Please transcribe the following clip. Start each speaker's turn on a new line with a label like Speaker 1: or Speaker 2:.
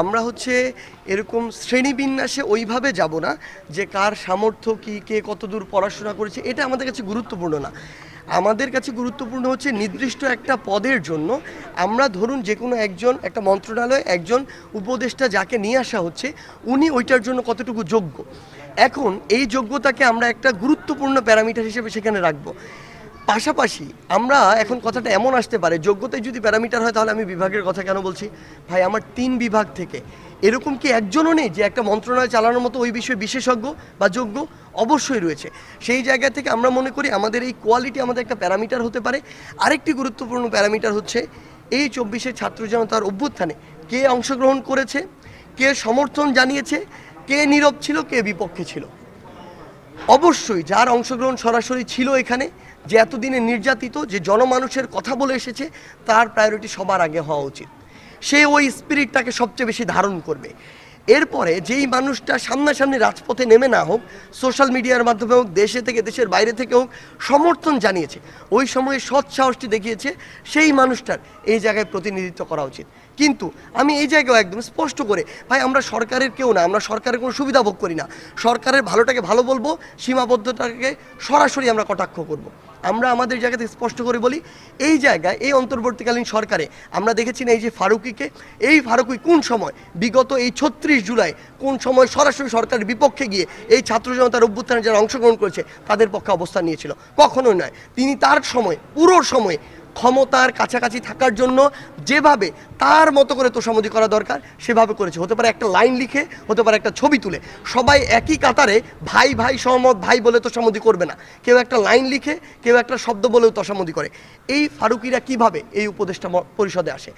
Speaker 1: আমরা হচ্ছে এরকম শ্রেণীবিন্যাসে ওইভাবে যাব না যে কার সামর্থ্য কী, কে কতদূর পড়াশোনা করেছে, এটা আমাদের কাছে গুরুত্বপূর্ণ না। আমাদের কাছে গুরুত্বপূর্ণ হচ্ছে নির্দিষ্ট একটা পদের জন্য আমরা ধরুন যে কোনো একজন, একটা মন্ত্রণালয়ে, একজন উপদেষ্টা যাকে নিয়ে আসা হচ্ছে, উনি ওইটার জন্য কতটুকু যোগ্য। এখন এই যোগ্যতাকে আমরা একটা গুরুত্বপূর্ণ প্যারামিটার হিসেবে সেখানে রাখব। পাশাপাশি আমরা এখন কথাটা এমন আসতে পারে যোগ্যতায় যদি প্যারামিটার হয় তাহলে আমি বিভাগের কথা কেন বলছি? ভাই, আমার তিন বিভাগ থেকে, এরকম কি একজনও নেই যে একটা মন্ত্রণালয় চালানোর মতো ওই বিষয়ে বিশেষজ্ঞ বা যোগ্য? অবশ্যই রয়েছে। সেই জায়গা থেকে আমরা মনে করি আমাদের এই কোয়ালিটি আমাদের একটা প্যারামিটার হতে পারে। আরেকটি গুরুত্বপূর্ণ প্যারামিটার হচ্ছে এই চব্বিশের ছাত্র জনতার অভ্যুত্থানে কে অংশগ্রহণ করেছে, কে সমর্থন জানিয়েছে, কে নীরব ছিল, কে বিপক্ষে ছিল। অবশ্যই যার অংশগ্রহণ সরাসরি ছিল এখানে, যে এতদিনে নির্যাতিত, যে জনমানুষের কথা বলে এসেছে, তার প্রায়োরিটি সবার আগে হওয়া উচিত। সে ওই স্পিরিটটাকে সবচেয়ে বেশি ধারণ করবে। এরপরে যেই মানুষটা সামনাসামনি রাজপথে নেমে না হোক সোশ্যাল মিডিয়ার মাধ্যমে হোক, দেশে থেকে, দেশের বাইরে থেকে হোক, সমর্থন জানিয়েছে। ওই সময়ে সৎ সাহসটি দেখিয়েছে সেই মানুষটার এই জায়গায় প্রতিনিধিত্ব করা উচিত। কিন্তু আমি এই জায়গায় একদম স্পষ্ট করে, ভাই, আমরা সরকারের কেউ না, আমরা সরকারের কোনো সুবিধা ভোগ করি না। সরকারের ভালোটাকে ভালো বলব, সীমাবদ্ধতাকে সরাসরি আমরা কটাক্ষ করব। আমরা আমাদের জায়গাতে স্পষ্ট করে বলি, এই জায়গায়, এই অন্তর্বর্তীকালীন সরকারে আমরা দেখেছি এই যে ফারুকিকে, এই ফারুকি কোন সময়, বিগত এই ছত্রিশ জুলাই কোন সময় সরাসরি সরকারের বিপক্ষে গিয়ে এই ছাত্র জনতার অভ্যুত্থানে যারা অংশগ্রহণ করেছে, তাদের পক্ষে অবস্থান নিয়েছিল? কখনোই নয়। তিনি তার সময়, পুরো সময় ক্ষমতার কাছাকাছি থাকার জন্য যেভাবে তার মতো করে তোষামোদি করা দরকার, সেভাবে করেছে। হতে পারে একটা লাইন লিখে, হতে পারে একটা ছবি তুলে। সবাই একই কাতারে ভাই ভাই সহমত, ভাই বলে তোষামোদি করবে না। কেউ একটা লাইন লিখে, কেউ একটা শব্দ বলেও তোষামোদি করে। এই ফারুকিরা কীভাবে এই উপদেষ্টা পরিষদে আসে?